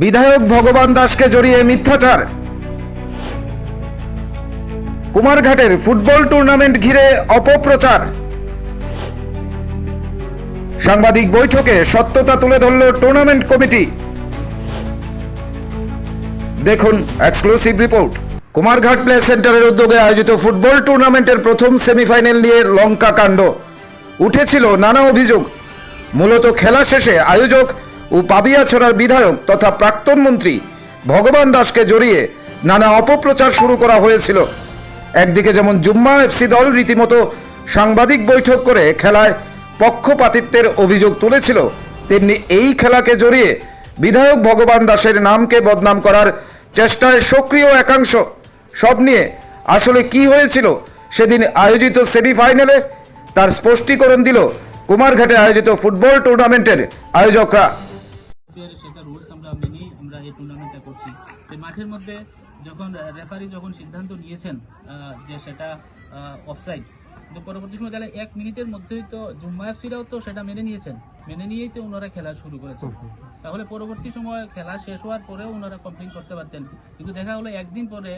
বিধায়ক ভগবান দাসকে জড়িয়ে মিথ্যাচার। কুমারঘাটের ফুটবল টুর্নামেন্ট ঘিরে অপপ্রচার। সাংবাদিক বৈঠকে সত্যতা তুলে ধরল টুর্নামেন্ট কমিটি। দেখুন এক্সক্লুসিভ রিপোর্ট কুমারঘাট প্লে সেন্টারের উদ্যোগে আয়োজিত ফুটবল টুর্নামেন্টের প্রথম সেমিফাইনাল নিয়ে লঙ্কা কাণ্ড। উঠেছিল নানা অভিযোগ। মূলত খেলা শেষে আয়োজক ও পাবিয়াছড়ার বিধায়ক তথা প্রাক্তন মন্ত্রী ভগবান দাসকে জড়িয়ে নানা অপপ্রচার শুরু করা হয়েছিল। একদিকে যেমন জুম্মা এফসি দল রীতিমতো সাংবাদিক বৈঠক করে খেলায় পক্ষপাতিত্বের অভিযোগ তুলেছিল, তেমনি এই খেলাকে জড়িয়ে বিধায়ক ভগবান দাসের নামকে বদনাম করার চেষ্টায় সক্রিয় একাংশ। সব নিয়ে আসলে কি হয়েছিল সেদিন আয়োজিত সেমিফাইনালে তার স্পষ্টীকরণ দিল কুমারঘাটে আয়োজিত ফুটবল টুর্নামেন্টের আয়োজকরা। সেটা রুলস আমরা মেনেই আমরা এই টুর্নামেন্টটা করছি। তো মাঠের মধ্যে যখন রেফারি যখন সিদ্ধান্ত নিয়েছেন যে সেটা অফসাইড তো পরবর্তী সময় তাহলে এক মিনিটের মধ্যেই তো জুম্মা এফসিরাও তো সেটা মেনে নিয়েছেন। মেনে নিয়েই তো ওনারা খেলা শুরু করেছেন। তাহলে পরবর্তী সময় খেলা শেষ হওয়ার পরেও ওনারা কমপ্লেন করতে পারতেন। কিন্তু দেখা হলো একদিন পরে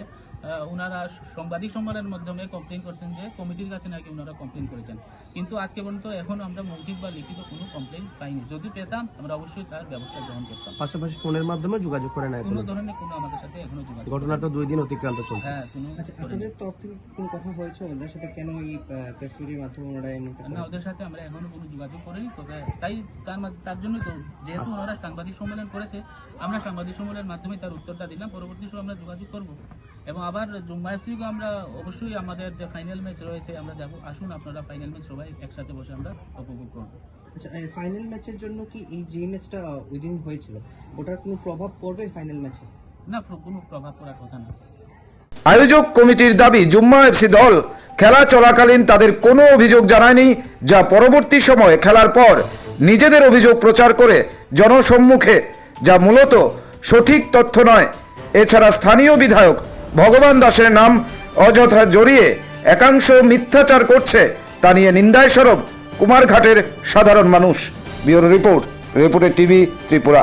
ওনারা সাংবাদিক সম্মেলনের মাধ্যমে কমপ্লেন করছেন যে কমিটির কাছে নাকি ওনারা কমপ্লেন করেছেন। কিন্তু আজকে পর্যন্ত এখন আমরা মৌখিক বা লিখিত কোনো কমপ্লেন পাইনি। যদি পেতাম আমরা অবশ্যই তার ব্যবস্থা গ্রহণ করতাম। পাশাপাশি ফোনের মাধ্যমে যোগাযোগ করে নেয় কোনো ধরনের কোনো আমাদের সাথে এখনও যোগাযোগ ঘটনার তো দুই দিন অতিক্রান্ত চলছে। হ্যাঁ কোনো আচ্ছা আপনাদের তরফ থেকে কোনো কথা হয়েছে ওদের সাথে? কেন এই প্রেস মাধ্যমে ওনারা না ওদের সাথে আমরা এখনও কোনো যোগাযোগ করিনি। তবে তাই তার তার জন্যই তো যেহেতু ওনারা সাংবাদিক সম্মেলন করেছে আমরা সাংবাদিক সম্মেলনের মাধ্যমে তার উত্তরটা দিলাম। পরবর্তী সময় আমরা যোগাযোগ করব। এবং আবার জুম্মা এফসিকে আমরা অবশ্যই আমাদের যে ফাইনাল ম্যাচ রয়েছে আমরা যাব। আসুন আপনারা ফাইনাল ম্যাচ সবাই একসাথে বসে আমরা উপভোগ করব। আচ্ছা ফাইনাল ম্যাচের জন্য কি এই যে ম্যাচটা ওই দিন হয়েছিল ওটার কোনো প্রভাব পড়বে ফাইনাল ম্যাচে না কোনো প্রভাব পড়ার কথা না। আয়োজক কমিটির দাবি জুম্মা এফসি দল খেলা চলাকালীন তাদের কোনো অভিযোগ জানায়নি যা পরবর্তী সময়ে খেলার পর নিজেদের অভিযোগ প্রচার করে জনসম্মুখে যা মূলত সঠিক তথ্য নয়। এছাড়া স্থানীয় বিধায়ক ভগবান দাসের নাম অযথা জড়িয়ে একাংশ মিথ্যাচার করছে, তা নিয়ে নিন্দায় সরব কুমারঘাটের সাধারণ মানুষ। ব্যুরো রিপোর্ট, রিপোর্টের টিভি ত্রিপুরা।